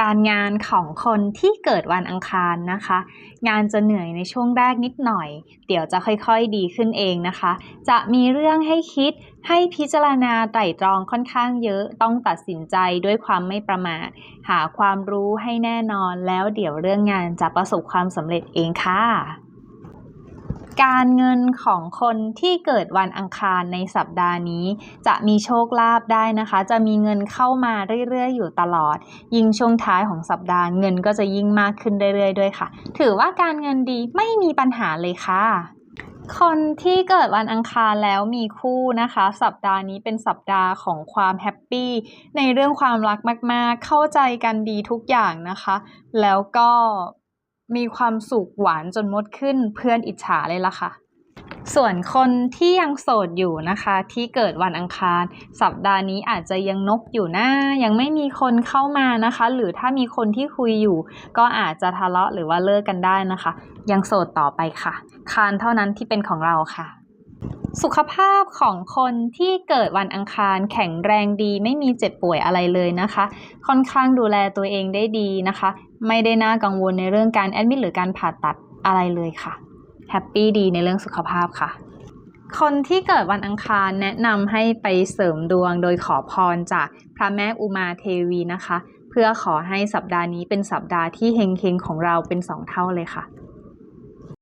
การงานของคนที่เกิดวันอังคารนะคะ งานจะเหนื่อยในช่วงแรกนิดหน่อย เดี๋ยวจะค่อยๆดีขึ้นเองนะคะ จะมีเรื่องให้คิดให้พิจารณาไตร่ตรองค่อนข้างเยอะต้องตัดสินใจด้วยความไม่ประมาท หาความรู้ให้แน่นอนแล้วเดี๋ยวเรื่องงานจะประสบความสำเร็จเองค่ะ การเงินของคนที่เกิดวันอังคารในสัปดาห์นี้ จะมีโชคลาภได้นะคะ จะมีเงินเข้ามาเรื่อยๆ อยู่ตลอด ยิ่งช่วงท้ายของสัปดาห์เงินก็จะยิ่งมากขึ้นเรื่อยๆด้วยค่ะ ถือว่าการเงินดีไม่มีปัญหาเลยค่ะคนที่เกิดวันอังคารแล้วมีคู่นะคะ สัปดาห์นี้เป็นสัปดาห์ของความแฮปปี้ในเรื่องความรักมาก ๆ เข้าใจกันดีทุกอย่างนะคะ แล้วก็ มีความสุขหวานจนมดขึ้นเพื่อนอิจฉาเลยล่ะค่ะ ส่วนคนที่ยังโสดอยู่นะคะ ที่เกิดวันอังคาร สัปดาห์นี้อาจจะยังนกอยู่นะยังไม่มีคนเข้ามานะคะ หรือถ้ามีคนที่คุยอยู่ ก็อาจจะทะเลาะหรือว่าเลิกกันได้นะคะ ยังโสดต่อไปค่ะ คานเท่านั้นที่เป็นของเราค่ะสุขภาพของคนที่เกิดวันอังคารแข็งแรงดีไม่มีเจ็บป่วยอะไรเลยนะคะ ค่อนข้างดูแลตัวเองได้ดีนะคะ ไม่ได้น่ากังวลในเรื่องการแอดมิดหรือการผ่าตัดอะไรเลยค่ะแฮปปี้ดีในเรื่องสุขภาพค่ะ คนที่เกิดวันอังคารแนะนำให้ไปเสริมดวงโดยขอพรจากพระแม่อุมาเทวีนะคะ เพื่อขอให้สัปดาห์นี้เป็นสัปดาห์ที่เฮงๆของเราเป็นสองเท่าเลยค่ะ